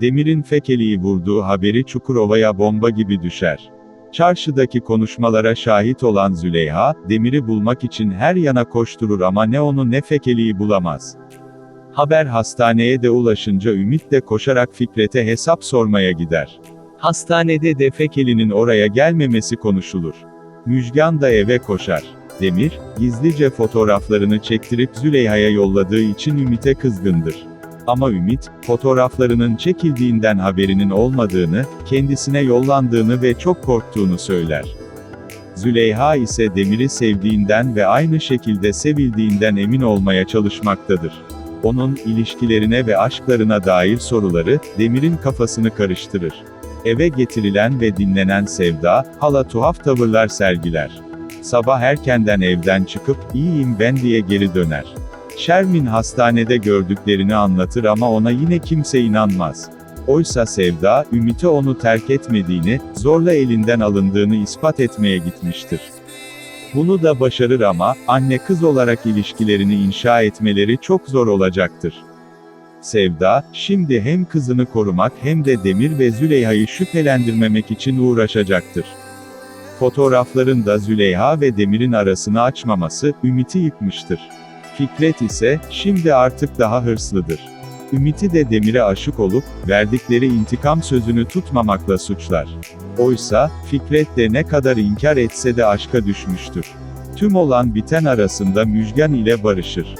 Demir'in Fekeli'yi vurduğu haberi Çukurova'ya bomba gibi düşer. Çarşıdaki konuşmalara şahit olan Züleyha, Demir'i bulmak için her yana koşturur ama ne onu ne Fekeli'yi bulamaz. Haber hastaneye de ulaşınca Ümit de koşarak Fikret'e hesap sormaya gider. Hastanede de Fekeli'nin oraya gelmemesi konuşulur. Müjgan da eve koşar. Demir, gizlice fotoğraflarını çektirip Züleyha'ya yolladığı için Ümit'e kızgındır. Ama Ümit, fotoğraflarının çekildiğinden haberinin olmadığını, kendisine yollandığını ve çok korktuğunu söyler. Züleyha ise Demir'i sevdiğinden ve aynı şekilde sevildiğinden emin olmaya çalışmaktadır. Onun, ilişkilerine ve aşklarına dair soruları, Demir'in kafasını karıştırır. Eve getirilen ve dinlenen Sevda, hala tuhaf tavırlar sergiler. Sabah erkenden evden çıkıp, iyiyim ben diye geri döner. Şermin hastanede gördüklerini anlatır ama ona yine kimse inanmaz. Oysa Sevda, Ümit'e onu terk etmediğini, zorla elinden alındığını ispat etmeye gitmiştir. Bunu da başarır ama, anne kız olarak ilişkilerini inşa etmeleri çok zor olacaktır. Sevda, şimdi hem kızını korumak hem de Demir ve Züleyha'yı şüphelendirmemek için uğraşacaktır. Fotoğrafların da Züleyha ve Demir'in arasını açmaması, Ümit'i yıkmıştır. Fikret ise, şimdi artık daha hırslıdır. Ümit'i de Demir'e aşık olup, verdikleri intikam sözünü tutmamakla suçlar. Oysa, Fikret de ne kadar inkar etse de aşka düşmüştür. Tüm olan biten arasında Müjgan ile barışır.